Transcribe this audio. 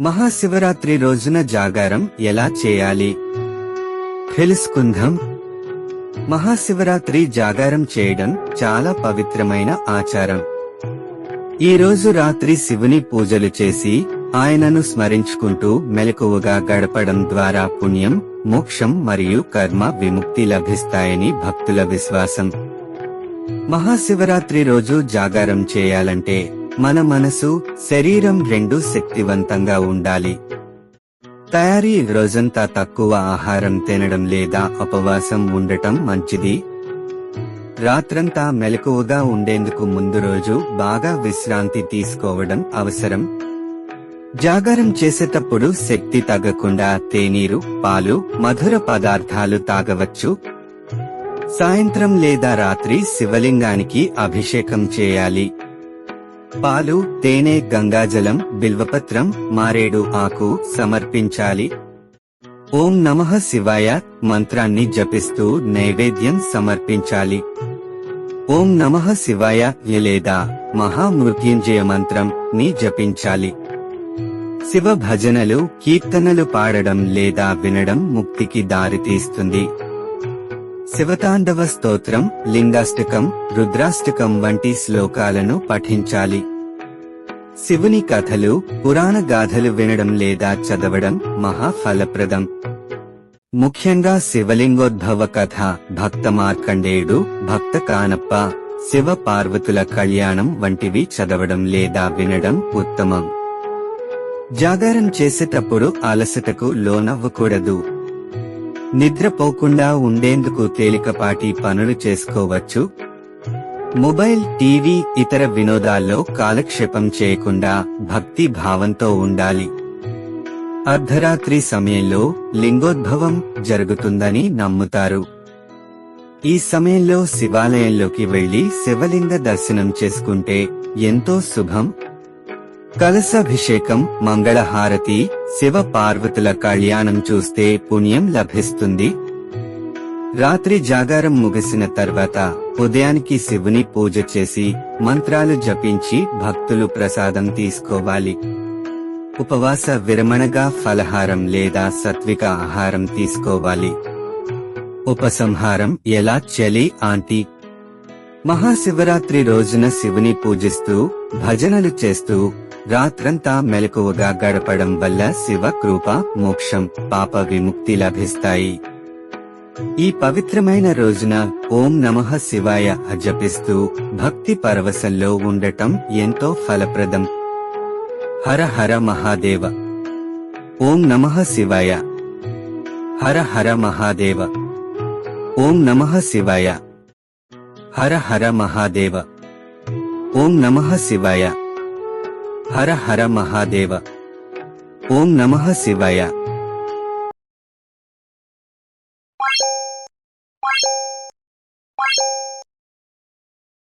మహాశివరాత్రి రోజున జాగారం ఎలా చేయాలి? తెలుసుకుందాం మహాశివరాత్రి జాగారం చేయడం చాలా పవిత్రమైన ఆచారం. ఈ రోజు రాత్రి శివుని పూజలు చేసి ఆయనను స్మరించుకుంటూ మెలకువగా గడపడం ద్వారా పుణ్యం మోక్షం మరియు కర్మ విముక్తి లభిస్తాయని భక్తుల విశ్వాసం. మహాశివరాత్రి రోజు జాగారం చేయాలంటే మన మనసు శరీరం రెండు శక్తివంతంగా ఉండాలి. తయారీ రోజంతా తక్కువ ఆహారం తినడం లేదా ఉపవాసం ఉండటం మంచిది. రాత్రంతా మెలకువగా ఉండేందుకు ముందు రోజు బాగా విశ్రాంతి తీసుకోవడం అవసరం. జాగారం చేసేటప్పుడు శక్తి తగ్గకుండా తేనీరు పాలు మధుర పదార్థాలు తాగవచ్చు. సాయంత్రం లేదా రాత్రి శివలింగానికి అభిషేకం చేయాలి. పాలు తేనె గంగాజలం బిల్వపత్రం మారేడు ఆకు సమర్పించాలి. ఓం నమః శివాయ మంత్రాన్ని జపిస్తూ నైవేద్యం సమర్పించాలి. ఓం నమః శివాయ లేదా మహామృత్యుంజయ మంత్రం ని జపించాలి. శివ భజనలు కీర్తనలు పాడడం లేదా వినడం ముక్తికి దారితీస్తుంది. శివతాండవ స్తోత్రం లింగాష్టకం రుద్రాష్టకం వంటి శ్లోకాలను పఠించాలి. శివుని కథలు పురాణ గాథలు వినడం లేదా చదవడం మహా ఫలప్రదం ముఖ్యంగా శివలింగోద్భవ కథ భక్త మార్కండేయుడు భక్త కానప్ప శివ పార్వతుల కళ్యాణం వంటివి చదవడం లేదా వినడం ఉత్తమం. జాగారం చేసేటప్పుడు అలసటకు లోనవ్వకూడదు. నిద్రపోకుండా ఉండేందుకు తేలికపాటి పనులు చేసుకోవచ్చు. మొబైల్ టీవీ ఇతర వినోదాల్లో కాలక్షేపం చేయకుండా భక్తి భావంతో ఉండాలి. అర్ధరాత్రి సమయంలో లింగోద్భవం జరుగుతుందని నమ్ముతారు. ఈ సమయంలో శివాలయంలోకి వెళ్ళి శివలింగ దర్శనం చేసుకుంటే ఎంతో శుభం కలశాభిషేకం మంగళహారతి శివ పార్వతుల కళ్యాణం చూస్తే పుణ్యం లభిస్తుంది. రాత్రి జాగారం ముగిసిన తర్వాత ఉదయానికి శివుని పూజ చేసి మంత్రాలు జపించి భక్తులు ప్రసాదం తీసుకోవాలి. ఉపవాస విరమణగా ఫలహారం లేదా సత్విక ఆహారం తీసుకోవాలి. ఉపసంహారం ఎలా చలి ఆంటీ? మహాశివరాత్రి రోజున శివుని పూజిస్తూ భజనలు చేస్తూ రాత్రంతా మెలకువగా గడపడం వల్ల శివ కృప మోక్షం పాప విముక్తి లభిస్తాయి. ఈ పవిత్రమైన రోజున ఓం నమః శివాయ జపిస్తూ భక్తి పరవశంలో ఉండటం ఎంతో ఫలప్రదం. హర హర మహాదేవ. ఓం నమః శివాయ. హర హర మహాదేవ. ఓం నమః శివాయ. హర హర మహాదేవ. ఓం నమః శివాయ. హర హర మహాదేవ. ఓం నమ శివాయ.